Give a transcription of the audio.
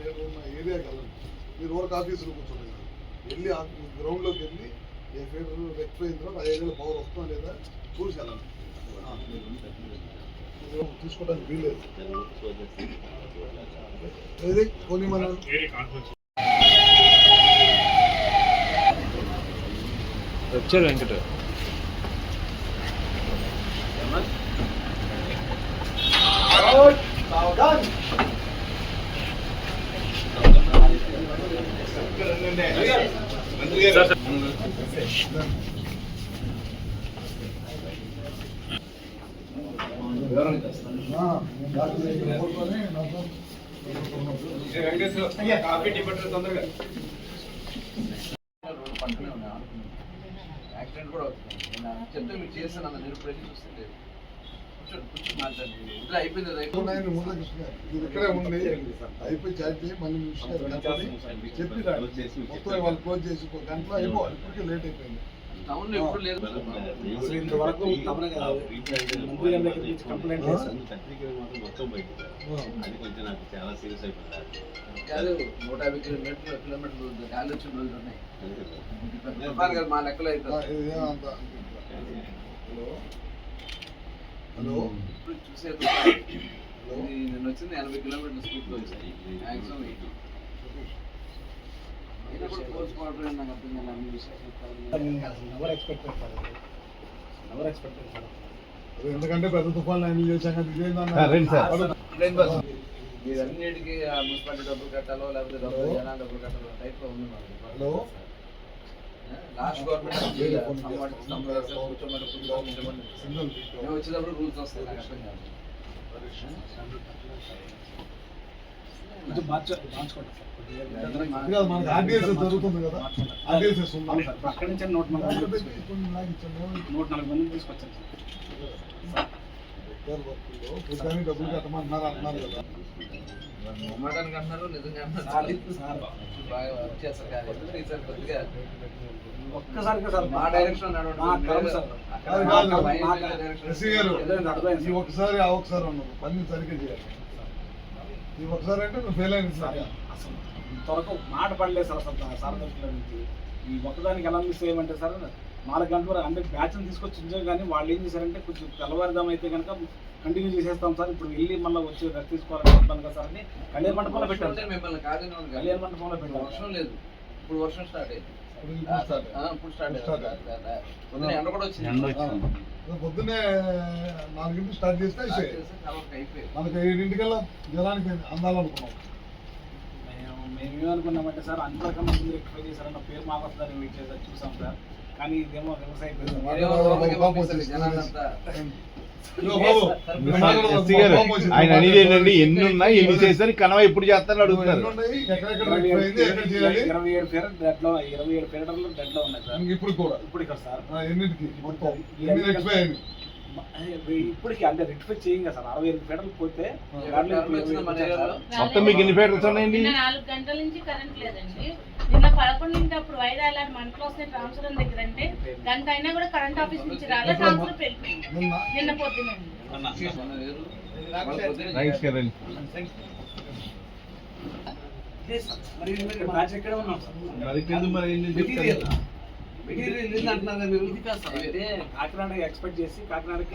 నేను ఉన్న ఏరియాకి వెళ్ళండి మీరు వర్క్ ఆఫీసులో కూర్చోండి వెళ్ళి గ్రౌండ్లోకి వెళ్ళి ఏ ఫీడర్ రెక్టిఫై అయిన తర్వాత ఆ ఏరియాలో పవర్ వస్తుందా లేదా చూసి. ఇది తీసుకోవడానికి వీల్లేదు. ఏది? కొన్ని మన వచ్చాడు వెంకట కాఫీ దగ్గర కూర్చొని నాకు యాక్సిడెంట్ కూడా అవుతుంది. నేను చెప్తే మీరు చేస్తాను అన్న నేను ఇక్కడే ఉండి అయిపోయి చాట్ చేయి మళ్ళీ చెప్పి. మొత్తం వాళ్ళు క్లోజ్ చేసి ఒక గంటలో అయిపోవాలి ఇప్పటికే లేట్ అయిపోయింది. టౌన్లో ఎప్పుడు లేదు. అసలు ఇంతవరకు కంప్లైంట్ చేశాను. అది కొంచెం నాకు చాలా సీరియస్ అయిపోయింది. కాదు నూట యాభై కిలోమీటర్లు కిలోమీటర్లు గాలి వచ్చిన రోజులు ఉన్నాయి. మా లెక్కలో ఏమంత హలో? చూసే తుఫాన్ నిన్న వచ్చింది ఎనభై కిలోమీటర్ల స్పీడ్లో వచ్చింది మ్యాక్సిమం ఎయిటీ ఎందుకంటే పెద్ద తుఫాన్లు అన్ని చేశాం కదా ఇదేందన్న ఆ, రండి సార్. వాడు- ప్లేన్ బస్ మీరు అన్నిటికీ ఆ మున్సిపాలిటీ డబ్బులు కట్టాలో లేకపోతే డబ్బులు జనాలు డబ్బులు కట్టాలో టైప్లో ఉంది మాకు. లాస్ట్ గవర్నమెంట్ వచ్చేటప్పుడు రూల్స్ వస్తాయి నాకు అర్థం కాదు అక్కడి నుంచి నూట నలభై మంది నూట నలభై మందిని తీసుకొచ్చాను సార్ రిపేర్ వర్క్లో ప్రతిదానికి డబ్బులు అంటున్నారు కదా నిజంగా సార్, ఒక్కసారిగా మా డైరెక్షన్. ఒకసారి ఆ ఒకసారి పని సరిగ్గా చేయాలి. ఈ ఒకసారి అంటే నువ్వు ఫెయిల్ అయిన సార్, అసలు ఇంతవరకు మాట పడలేదు సార్ అసలు సార్ దగ్గర నుంచి. ఈ ఒక్కదానికి ఎలా మిస్ చేయమంటే సార్ నాలుగు గంటల వరకు అంటే బ్యాచ్ని తీసుకొచ్చి ఉంచాం కానీ వాళ్ళు ఏం చేశారంటే కొంచెం తెల్లవారుదాం అయితే కనుక కంటిన్యూ చేసేస్తాం సార్. ఇప్పుడు వెళ్ళి మళ్ళీ వచ్చి రెస్ట్ తీసుకోవాలని చెప్పాను కదా సార్ అని కళ్యాణ మండపంలో వర్షం పెట్టాం ఉంటే సార్. మిమ్మల్ని కాదని వాళ్ళు కాదు. కళ్యాణ మండపంలో పెట్టాం వర్షం లేదు. ఇప్పుడు వర్షం స్టార్ట్ అయింది. ఇప్పుడు ఇప్పుడు స్టార్ట్ ఆ, ఇప్పుడు స్టార్ట్ ఇప్పుడు స్టార్ట్ అయింది. పొద్దున ఎండ కూడా వచ్చింది. పొద్దున్నే స్టార్ట్ చేస్తే స్టార్ట్ చేస్తే మనకి ఏడింటికల్లా జనానికి అందాలనుకున్నాం. మేము మేము ఏమనుకున్నామంటే సార్ అంతకన్నా ముందు రెక్టిఫై చేశారన్న పేరు మాకు వస్తుందని వెయిట్ చేసారు చూసాం సార్. కానీ ఇదేమో రివర్స్ అయిపోయింది. ఆయన అనేది ఎన్ని ఉన్నాయి? ఎన్ని చేశారు? కనవ ఎప్పుడు చేస్తారని ఎన్ని అడుగుతున్నారు ఇరవై ఏడు చేయాలి? ఇరవై ఏడు పేరు డెడ్లో ఇరవై ఏడు పేరులో డెడ్లో ఉన్నాయి సార్. ఇంక ఇప్పుడు కూడా. ఇప్పుడు ఇక్కడ సార్. ఆ, ఎన్నిటికి? మొత్తం. ఎన్ని రెక్టిఫై అయింది? ఇప్పటికి అంటే రెక్టిఫై చేయం కదా సార్. అరవై ఎనిమిది ఫీటర్లు పోతే మొత్తం మీకు ఎన్ని ఫీటర్స్ ఉన్నాయండి? నాలుగు గంటల నుంచి కరెంట్ లేదండి. నిన్న పదకొండింటప్పుడు వైరాలాంటి మంటలు వస్తే ట్రాన్స్ఫర్ దగ్గర అంటే గంట అయినా కూడా కరెంట్ ఆఫీస్ నుంచి రాలే ట్రాన్స్ఫర్ వెళ్ళిపోయింది నిన్న మన వేరు. గారండి మరి మెటీరియల్ అంటున్నారు? ఇది కాదు సార్ కాకినాడ ఎక్స్పెక్ట్ చేసి కాకినాడకి